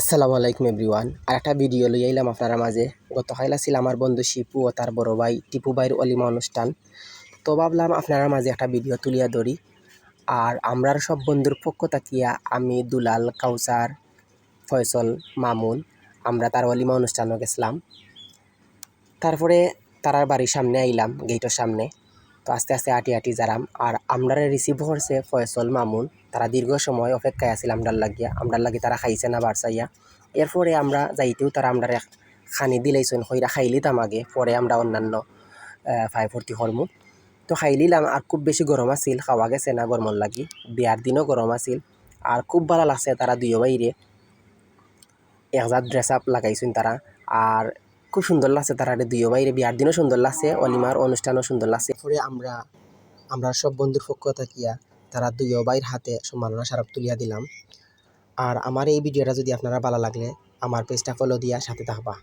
আসসালামু আলাইকুম এভরিওয়ান। আর একটা ভিডিও লই আইলাম আপনারা মাঝে। গত খাইলা ছিল আমার বন্ধু শিপু ও তার বড় ভাই টিপু ভাইয়ের অলিমা অনুষ্ঠান। তো ভাবলাম আপনারা মাঝে একটা ভিডিও তুলিয়া ধরি। আর আমরার সব বন্ধুর পক্ষ থাকিয়া আমি, দুলাল, কাউসার, ফয়সল, মামুন, আমরা তার অলিমা অনুষ্ঠানও গেছিলাম। তারপরে তারার বাড়ির সামনে আইলাম গেটের সামনে। তো আস্তে আস্তে আটি আটি যারাম আর আমরা রিসিভ করছে ফয়সল মামুন, তারা দীর্ঘ সময় অপেক্ষায় আছিল আমরার লাগিয়া। আমরার লাগি তারা খাইছে না বাড়সাইয়া এরপরে আমরা যাইতেও তারা আমরা খানি দিলাইছেন হইরা খাইলিতাম আগে, পরে আমরা অন্যান্য ফাই ভর্তি হরমু। তো খাইলিলাম আর খুব বেশি গরম আছিল, খাওয়া গেছে না গরমর লাগি। বিয়ার দিনও গরম আছিল, আর খুব ভালো লাগছে তারা দুইও বাইরে। একজাত ড্রেস আপ লাগাইছেন তারা, আর খুব সুন্দর লাগছে তার তারা দুইও বাইরে বিয়ার দিনও সুন্দর লাগছে অলিমার অনুষ্ঠানও সুন্দর লাগছে। পরে আমরা আমরা সব বন্ধুর পক্ষ থাকিয়া তারা দুইও বাইর হাতে সম্মাননা স্মারক তুলিয়া দিলাম। আর আমার এই ভিডিওটা যদি আপনারা ভালো লাগলে, আমার পেজটা ফলো দিয়া সাথে থাকবা।